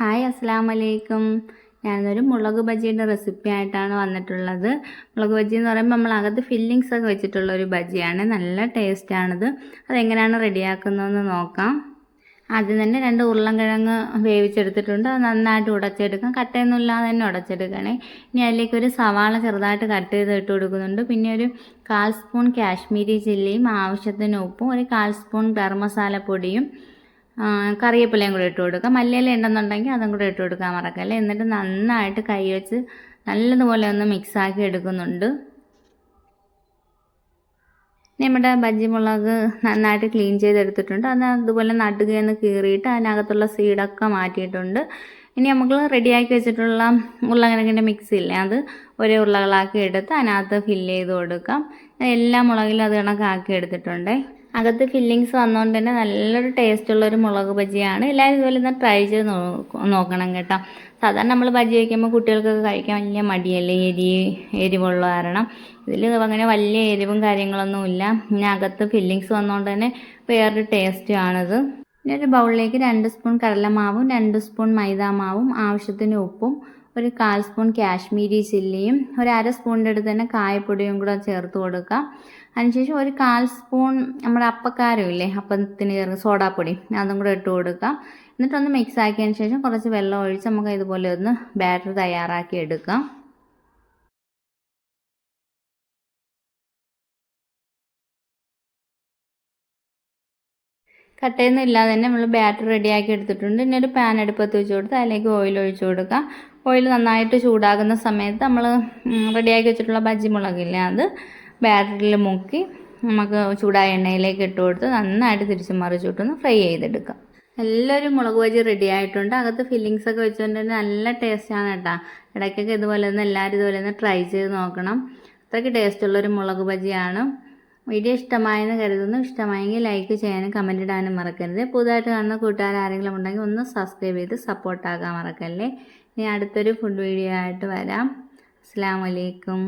Hi അസ്സാം വലൈക്കും ഞാനൊരു മുളക് ബജിയുടെ റെസിപ്പി ആയിട്ടാണ് വന്നിട്ടുള്ളത്. മുളക് ബജി എന്ന് പറയുമ്പോൾ നമ്മൾ അകത്ത് ഫില്ലിങ്സ് ഒക്കെ വെച്ചിട്ടുള്ള ഒരു ബജിയാണ്. നല്ല ടേസ്റ്റാണിത് അതെങ്ങനെയാണ് റെഡിയാക്കുന്നതെന്ന് നോക്കാം. ആദ്യം തന്നെ രണ്ട് ഉരുളൻകിഴങ്ങ് വേവിച്ചെടുത്തിട്ടുണ്ട്. അത് നന്നായിട്ട് ഉടച്ചെടുക്കാം. കട്ടയൊന്നും ഇല്ലാതെ തന്നെ ഉടച്ചെടുക്കണേ. ഇനി അതിലേക്ക് ഒരു സവാള ചെറുതായിട്ട് കട്ട് ചെയ്ത് ഇട്ട് കൊടുക്കുന്നുണ്ട്. പിന്നെ ഒരു കാൽ സ്പൂൺ കാശ്മീരി ചില്ലിയും ആവശ്യത്തിന് ഉപ്പും ഒരു കാൽ സ്പൂൺ ഗരം പൊടിയും കറിവേപ്പിലയും കൂടെ ഇട്ട് കൊടുക്കാം. മല്ലിയില ഉണ്ടെന്നുണ്ടെങ്കിൽ അതും കൂടെ ഇട്ട് കൊടുക്കാൻ മറക്കല്ലേ? എന്നിട്ട് നന്നായിട്ട് കൈ വെച്ച് നല്ലതുപോലെ ഒന്ന് മിക്സാക്കി എടുക്കുന്നുണ്ട്. നമ്മുടെ ബജ്ജി മുളക് നന്നായിട്ട് ക്ലീൻ ചെയ്തെടുത്തിട്ടുണ്ട്. അത് അതുപോലെ നടുകയെന്ന് കീറിയിട്ട് അതിനകത്തുള്ള സീഡൊക്കെ മാറ്റിയിട്ടുണ്ട്. ഇനി നമുക്ക് റെഡിയാക്കി വെച്ചിട്ടുള്ള ഉരുളക്കിഴങ്ങിന്റെ മിക്സ് ഇല്ലേ? അത് ഒരേ ഉരുളകളാക്കി എടുത്ത് അതിനകത്ത് ഫില്ല് ചെയ്ത് കൊടുക്കാം. എല്ലാ മുളകിലും അത് കണക്കാക്കി എടുത്തിട്ടുണ്ട്. അകത്ത് ഫില്ലിങ്സ് വന്നുകൊണ്ട് തന്നെ നല്ലൊരു ടേസ്റ്റുള്ളൊരു മുളക് ബജിയാണ്. എല്ലാവരും ഇതുപോലെ ഒന്ന് ട്രൈ ചെയ്ത് നോക്കണം കേട്ടോ. സാധാരണ നമ്മൾ ബജി വയ്ക്കുമ്പോൾ കുട്ടികൾക്കൊക്കെ കഴിക്കാൻ വലിയ മടിയല്ലേ? എരി എരിവുള്ള കാരണം. ഇതിൽ അങ്ങനെ വലിയ എരിവും കാര്യങ്ങളൊന്നുമില്ല പിന്നെ അകത്ത് ഫില്ലിങ്സ് വന്നുകൊണ്ട് തന്നെ വേറൊരു ടേസ്റ്റുമാണിത് പിന്നെ ഒരു ബൗളിലേക്ക് രണ്ട് സ്പൂൺ കടലമാവും രണ്ട് സ്പൂൺ മൈദാമാവും ആവശ്യത്തിന് ഉപ്പും ഒരു കാൽ സ്പൂൺ കാശ്മീരി ചില്ലിയും ഒരു അര സ്പൂണിന്റെ അടുത്ത് തന്നെ കായപ്പൊടിയും കൂടെ ചേർത്ത് കൊടുക്കുക. അതിനുശേഷം ഒരു കാൽ സ്പൂൺ നമ്മുടെ അപ്പക്കാരം ഇല്ലേ അപ്പത്തിന് ചേർന്ന് സോഡാപ്പൊടി അതും കൂടെ ഇട്ട് കൊടുക്കാം എന്നിട്ടൊന്ന് മിക്സ് ആക്കിയതിന് ശേഷം കുറച്ച് വെള്ളം ഒഴിച്ച് നമുക്ക് ഇതുപോലെ ഒന്ന് ബാറ്റർ തയ്യാറാക്കി എടുക്കാം. കട്ടയൊന്നും ഇല്ലാതെ തന്നെ നമ്മൾ ബാറ്റർ റെഡിയാക്കി എടുത്തിട്ടുണ്ട്. ഇനി ഒരു പാൻ അടുപ്പത്ത് വെച്ച് കൊടുത്ത് അതിലേക്ക് ഓയിൽ ഒഴിച്ചു കൊടുക്കാം ഓയിൽ നന്നായിട്ട് ചൂടാകുന്ന സമയത്ത് നമ്മൾ റെഡിയാക്കി വെച്ചിട്ടുള്ള ബജ്ജി മുളകില്ലേ അത് ബാറ്ററിൽ മുക്കി നമുക്ക് ചൂടായ എണ്ണയിലേക്ക് ഇട്ട് കൊടുത്ത് നന്നായിട്ട് തിരിച്ച് മറിച്ചിട്ടൊന്ന് ഫ്രൈ ചെയ്തെടുക്കാം. എല്ലാവരും മുളക് ബജി റെഡി ആയിട്ടുണ്ട്. അകത്ത് ഫില്ലിങ്സ് ഒക്കെ വെച്ചുകൊണ്ട് തന്നെ നല്ല ടേസ്റ്റാണ് കേട്ടോ ഇടയ്ക്കൊക്കെ ഇതുപോലെ തന്നെ എല്ലാവരും ഇതുപോലെ തന്നെ ട്രൈ ചെയ്ത് നോക്കണം. അത്രയ്ക്ക് ടേസ്റ്റുള്ളൊരു മുളക് ബജിയാണ്. വീഡിയോ ഇഷ്ടമായെന്ന് കരുതുന്നു. ഇഷ്ടമായെങ്കിൽ ലൈക്ക് ചെയ്യാനും കമന്റ് ഇടാനും മറക്കരുത്. പുതുതായിട്ട് കാണുന്ന കൂട്ടുകാർ ആരെങ്കിലും ഉണ്ടെങ്കിൽ ഒന്ന് സബ്സ്ക്രൈബ് ചെയ്ത് സപ്പോർട്ടാകാൻ മറക്കല്ലേ? ഇനി അടുത്തൊരു ഫുഡ് വീഡിയോ ആയിട്ട് വരാം. അസ്സാം വലൈക്കും